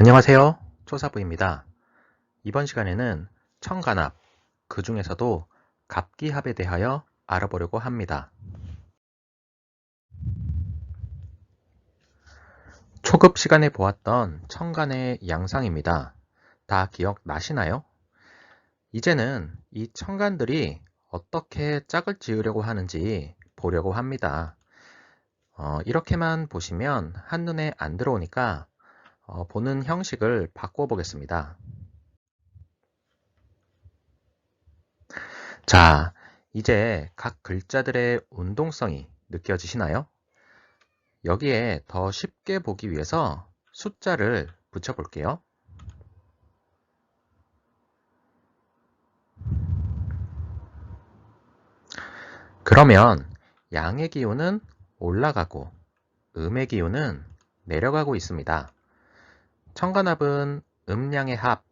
안녕하세요. 초사부입니다. 이번 시간에는 청간합, 그 중에서도 갑기합에 대하여 알아보려고 합니다. 초급 시간에 보았던 청간의 양상입니다. 다 기억나시나요? 이제는 이 청간들이 어떻게 짝을 지으려고 하는지 보려고 합니다. 어, 이렇게만 보시면 한눈에 안 들어오니까 어, 보는 형식을 바꿔 보겠습니다. 자, 이제 각 글자들의 운동성이 느껴지시나요? 여기에 더 쉽게 보기 위해서 숫자를 붙여 볼게요. 그러면 양의 기호는 올라가고 음의 기호는 내려가고 있습니다. 청간합은 음량의 합,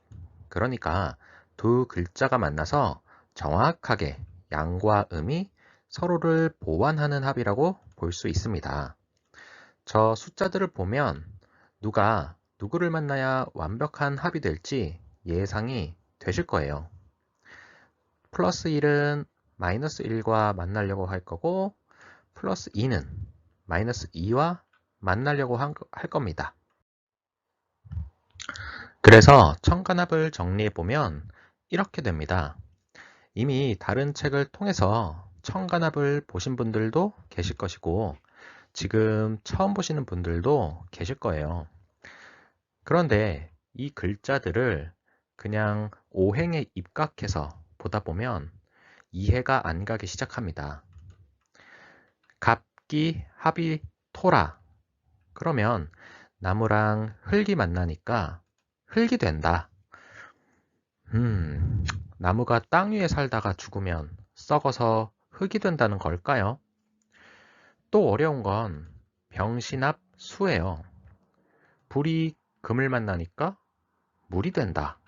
그러니까 두 글자가 만나서 정확하게 양과 음이 서로를 보완하는 합이라고 볼 수 있습니다. 저 숫자들을 보면 누가 누구를 만나야 완벽한 합이 될지 예상이 되실 거예요. 플러스 1은 마이너스 1과 만나려고 할 거고 플러스 2는 마이너스 2와 만나려고 할 겁니다. 그래서 청간합을 정리해 보면 이렇게 됩니다. 이미 다른 책을 통해서 청간합을 보신 분들도 계실 것이고 지금 처음 보시는 분들도 계실 거예요. 그런데 이 글자들을 그냥 오행에 입각해서 보다 보면 이해가 안 가기 시작합니다. 갑기, 합이, 토라. 그러면 나무랑 흙이 만나니까 흙이 된다. 음, 나무가 땅 위에 살다가 죽으면 썩어서 흙이 된다는 걸까요? 또 어려운 건 병신합 수예요. 불이 금을 만나니까 물이 된다.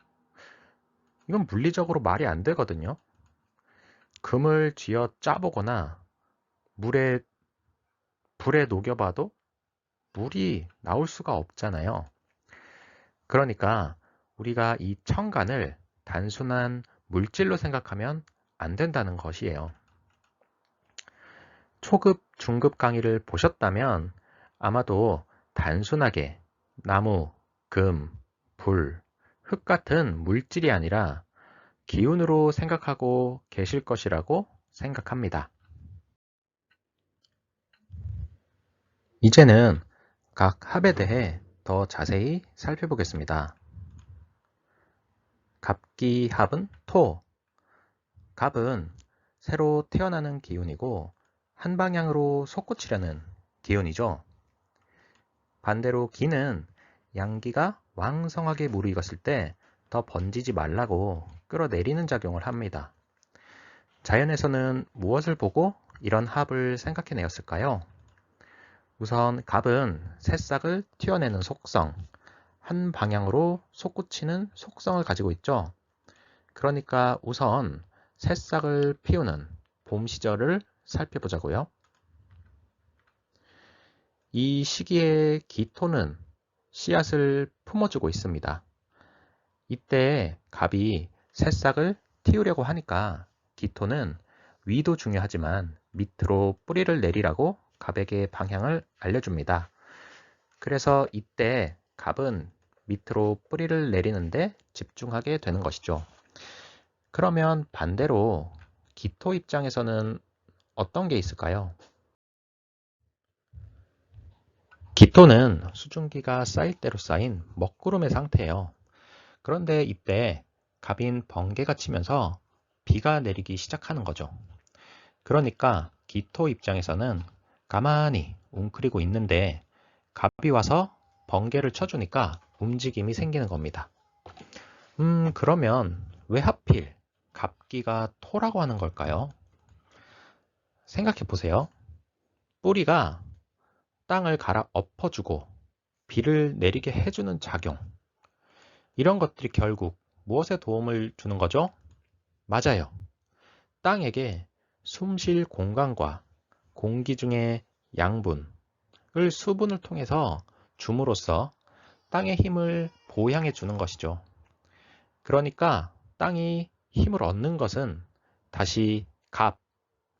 이건 물리적으로 말이 안 되거든요. 금을 쥐어 짜보거나 물에 불에 녹여봐도 물이 나올 수가 없잖아요. 그러니까 우리가 이 청간을 단순한 물질로 생각하면 안 된다는 것이에요. 초급, 중급 강의를 보셨다면 아마도 단순하게 나무, 금, 불, 흙 같은 물질이 아니라 기운으로 생각하고 계실 것이라고 생각합니다. 이제는 각 합에 대해 더 자세히 살펴보겠습니다. 갑기 합은 토. 갑은 새로 태어나는 기운이고 한 방향으로 솟구치려는 기운이죠. 반대로 기는 양기가 왕성하게 무르익었을 때 더 번지지 말라고 끌어내리는 작용을 합니다. 자연에서는 무엇을 보고 이런 합을 생각해내었을까요? 우선 갑은 새싹을 튀어내는 속성, 한 방향으로 솟구치는 속성을 가지고 있죠. 그러니까 우선 새싹을 피우는 봄 시절을 살펴보자고요. 이 시기에 기토는 씨앗을 품어주고 있습니다. 이때 갑이 새싹을 틔우려고 하니까 기토는 위도 중요하지만 밑으로 뿌리를 내리라고 갑에게 방향을 알려줍니다. 그래서 이때 갑은 밑으로 뿌리를 내리는데 집중하게 되는 것이죠. 그러면 반대로 기토 입장에서는 어떤 게 있을까요? 기토는 수증기가 쌓일 대로 쌓인 먹구름의 상태예요. 그런데 이때 갑인 번개가 치면서 비가 내리기 시작하는 거죠. 그러니까 기토 입장에서는 가만히 웅크리고 있는데 갑이 와서 번개를 쳐주니까 움직임이 생기는 겁니다. 음, 그러면 왜 하필 갑기가 토라고 하는 걸까요? 생각해 보세요. 뿌리가 땅을 갈아 엎어주고 비를 내리게 해주는 작용. 이런 것들이 결국 무엇에 도움을 주는 거죠? 맞아요. 땅에게 숨 쉴 공간과 공기 중의 양분을 수분을 통해서 줌으로써 땅의 힘을 보양해 주는 것이죠. 그러니까 땅이 힘을 얻는 것은 다시 갑,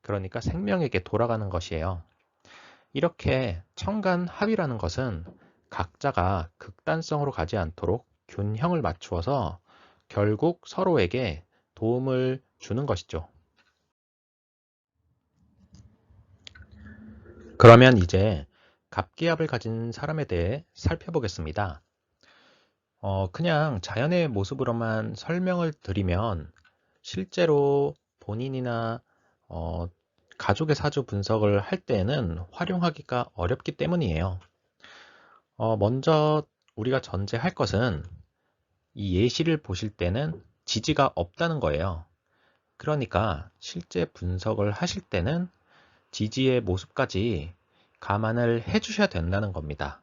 그러니까 생명에게 돌아가는 것이에요. 이렇게 청간 합이라는 것은 각자가 극단성으로 가지 않도록 균형을 맞추어서 결국 서로에게 도움을 주는 것이죠. 그러면 이제 갑기압을 가진 사람에 대해 살펴보겠습니다. 어, 그냥 자연의 모습으로만 설명을 드리면 실제로 본인이나 어, 가족의 사주 분석을 할 때에는 활용하기가 어렵기 때문이에요. 어, 먼저 우리가 전제할 것은 이 예시를 보실 때는 지지가 없다는 거예요. 그러니까 실제 분석을 하실 때는 지지의 모습까지 감안을 해 주셔야 된다는 겁니다.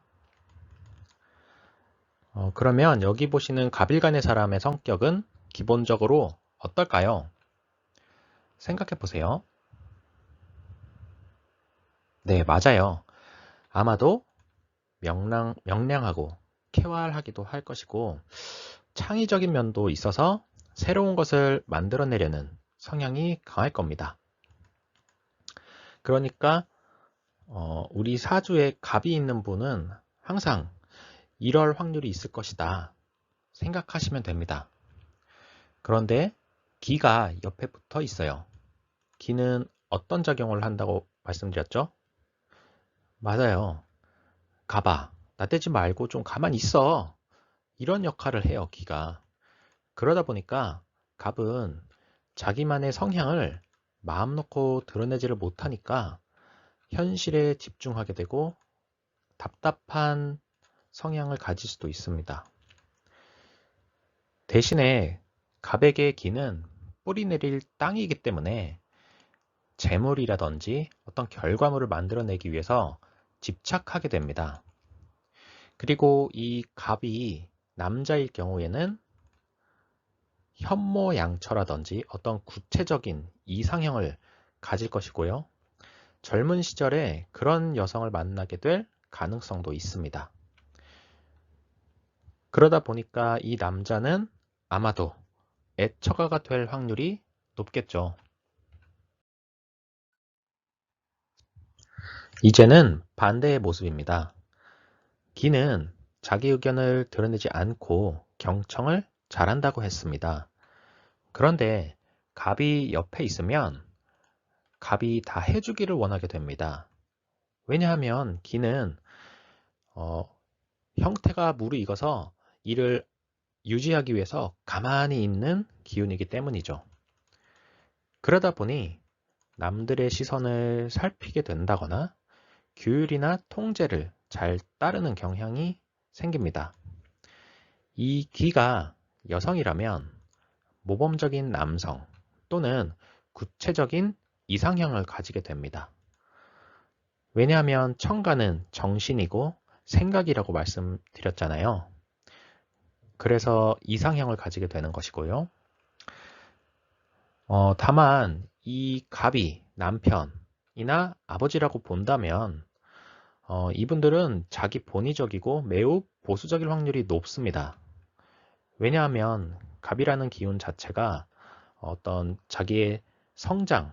어, 그러면 여기 보시는 가빌간의 사람의 성격은 기본적으로 어떨까요? 생각해 보세요. 네, 맞아요. 아마도 명랑, 명량하고 쾌활하기도 할 것이고 창의적인 면도 있어서 새로운 것을 만들어내려는 성향이 강할 겁니다. 그러니까 어, 우리 사주에 갑이 있는 분은 항상 이럴 확률이 있을 것이다 생각하시면 됩니다. 그런데 기가 옆에 붙어 있어요. 기는 어떤 작용을 한다고 말씀드렸죠? 맞아요. 가봐. 나대지 말고 좀 가만히 있어. 이런 역할을 해요, 기가. 그러다 보니까 갑은 자기만의 성향을 마음 놓고 드러내지를 못하니까 현실에 집중하게 되고 답답한 성향을 가질 수도 있습니다. 대신에 갑에게 기는 뿌리 내릴 땅이기 때문에 재물이라든지 어떤 결과물을 만들어내기 위해서 집착하게 됩니다. 그리고 이 갑이 남자일 경우에는 현모양처라든지 어떤 구체적인 이상형을 가질 것이고요. 젊은 시절에 그런 여성을 만나게 될 가능성도 있습니다. 그러다 보니까 이 남자는 아마도 애처가가 될 확률이 높겠죠. 이제는 반대의 모습입니다. 기는 자기 의견을 드러내지 않고 경청을 잘한다고 했습니다. 그런데 갑이 옆에 있으면 갑이 다 해주기를 원하게 됩니다. 왜냐하면 기는 어, 형태가 무르익어서 이를 유지하기 위해서 가만히 있는 기운이기 때문이죠. 그러다 보니 남들의 시선을 살피게 된다거나 규율이나 통제를 잘 따르는 경향이 생깁니다. 이 기가 여성이라면 모범적인 남성 또는 구체적인 이상형을 가지게 됩니다. 왜냐하면 청가는 정신이고 생각이라고 말씀드렸잖아요. 그래서 이상형을 가지게 되는 것이고요. 어, 다만 이 갑이 남편이나 아버지라고 본다면 어, 이분들은 자기 본의적이고 매우 보수적일 확률이 높습니다. 왜냐하면 갑이라는 기운 자체가 어떤 자기의 성장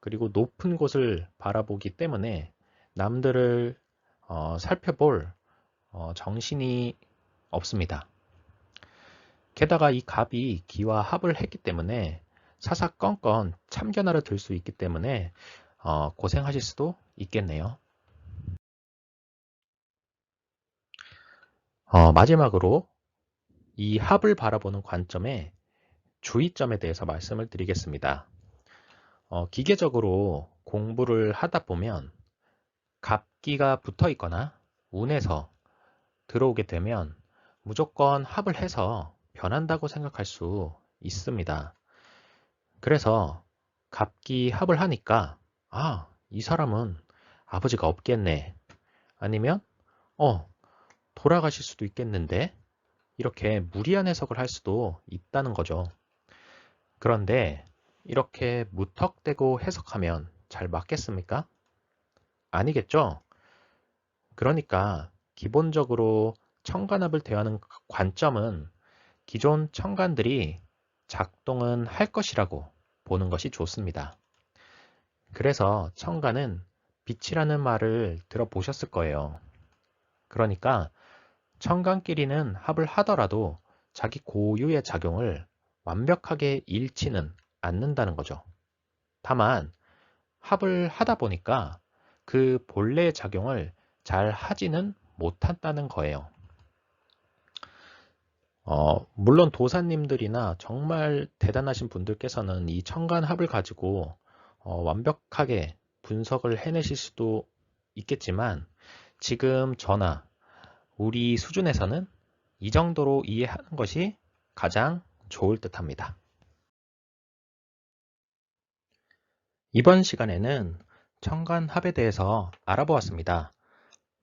그리고 높은 곳을 바라보기 때문에 남들을 어, 살펴볼 어, 정신이 없습니다. 게다가 이 갑이 기와 합을 했기 때문에 사사건건 참견하러 들 수 있기 때문에 어, 고생하실 수도 있겠네요. 어, 마지막으로 이 합을 바라보는 관점의 주의점에 대해서 말씀을 드리겠습니다. 어, 기계적으로 공부를 하다 보면 갑기가 붙어 있거나 운에서 들어오게 되면 무조건 합을 해서 변한다고 생각할 수 있습니다. 그래서 갑기 합을 하니까 아, 이 사람은 아버지가 없겠네. 아니면 어, 돌아가실 수도 있겠는데 이렇게 무리한 해석을 할 수도 있다는 거죠. 그런데 이렇게 무턱대고 해석하면 잘 맞겠습니까? 아니겠죠? 그러니까 기본적으로 청간합을 대하는 관점은 기존 청간들이 작동은 할 것이라고 보는 것이 좋습니다. 그래서 청간은 빛이라는 말을 들어보셨을 거예요. 그러니까 청간끼리는 합을 하더라도 자기 고유의 작용을 완벽하게 잃지는 않는다는 거죠. 다만 합을 하다 보니까 그 본래의 작용을 잘 하지는 못한다는 거예요. 어, 물론 도사님들이나 정말 대단하신 분들께서는 이 청간합을 가지고 어, 완벽하게 분석을 해내실 수도 있겠지만 지금 저나 우리 수준에서는 이 정도로 이해하는 것이 가장 좋을 듯 합니다. 이번 시간에는 청간합에 대해서 알아보았습니다.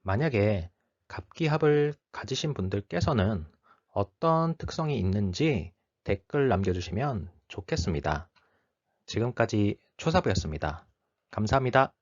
만약에 갑기합을 가지신 분들께서는 어떤 특성이 있는지 댓글 남겨주시면 좋겠습니다. 지금까지 초사부였습니다. 감사합니다.